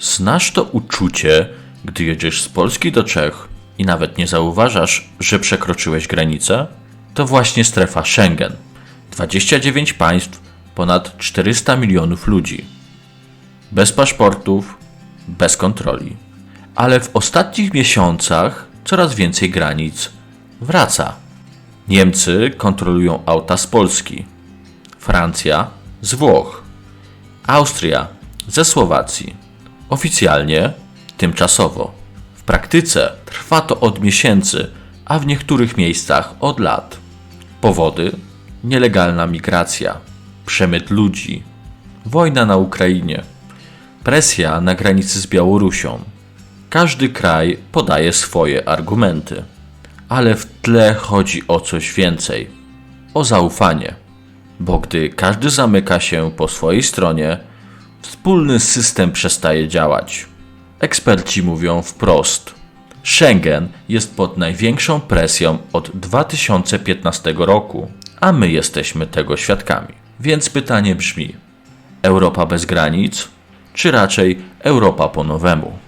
Znasz to uczucie, gdy jedziesz z Polski do Czech i nawet nie zauważasz, że przekroczyłeś granicę? To właśnie strefa Schengen. 29 państw, ponad 400 milionów ludzi. Bez paszportów, bez kontroli. Ale w ostatnich miesiącach coraz więcej granic wraca. Niemcy kontrolują auta z Polski, Francja z Włoch, Austria ze Słowacji. Oficjalnie tymczasowo. W praktyce trwa to od miesięcy, a w niektórych miejscach od lat. Powody: nielegalna migracja, przemyt ludzi, wojna na Ukrainie, presja na granicy z Białorusią. Każdy kraj podaje swoje argumenty, ale w tle chodzi o coś więcej o zaufanie. Bo gdy każdy zamyka się po swojej stronie, wspólny system przestaje działać. Eksperci mówią wprost: Schengen jest pod największą presją od 2015 roku, a my jesteśmy tego świadkami. Więc pytanie brzmi: Europa bez granic, czy raczej Europa po nowemu?